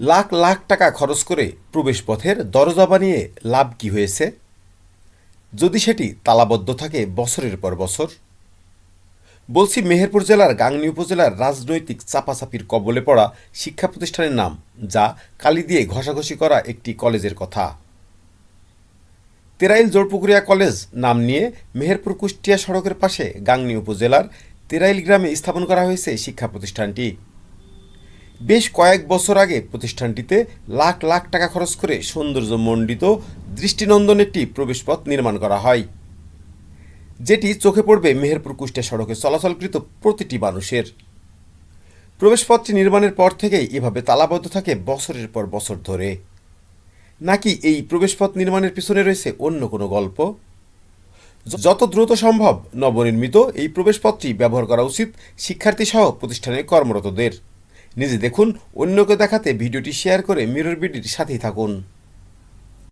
লাখ লাখ টাকা খরচ করে প্রবেশপথের দরজা বানিয়ে লাভ কি হয়েছে? যদি সেটি তালাবদ্ধ থাকে বছরের পর বছর। বলছি মেহেরপুর জেলার গাংনী উপজেলার রাজনৈতিক চাপাচাপির কবলে পড়া শিক্ষা প্রতিষ্ঠানের নাম, যা কালি দিয়ে ঘষাঘষি করা একটি কলেজের কথা। তেরাইল জোরপুকুরিয়া কলেজ নাম নিয়ে মেহেরপুর কুষ্টিয়া সড়কের পাশে গাংনী উপজেলার তেরাইল গ্রামে স্থাপন করা হয়েছে শিক্ষা প্রতিষ্ঠানটি। বেশ কয়েক বছর আগে প্রতিষ্ঠানটিতে লাখ লাখ টাকা খরচ করে সৌন্দর্যমণ্ডিত দৃষ্টিনন্দন একটি প্রবেশপথ নির্মাণ করা হয়, যেটি চোখে পড়বে মেহেরপুর কুষ্টিয়া সড়কে চলাচলকৃত প্রতিটি মানুষের। প্রবেশপথটি নির্মাণের পর থেকেই এভাবে তালাবদ্ধ থাকে বছরের পর বছর ধরে। নাকি এই প্রবেশপথ নির্মাণের পিছনে রয়েছে অন্য কোনো গল্প? যত দ্রুত সম্ভব নবনির্মিত এই প্রবেশপথটি ব্যবহার করা উচিত শিক্ষার্থী সহ প্রতিষ্ঠানে কর্মরতদের। নিজে দেখুন অন্যকে দেখাতে ভিডিওটি শেয়ার করে মিরর বিডির সাথেই থাকুন।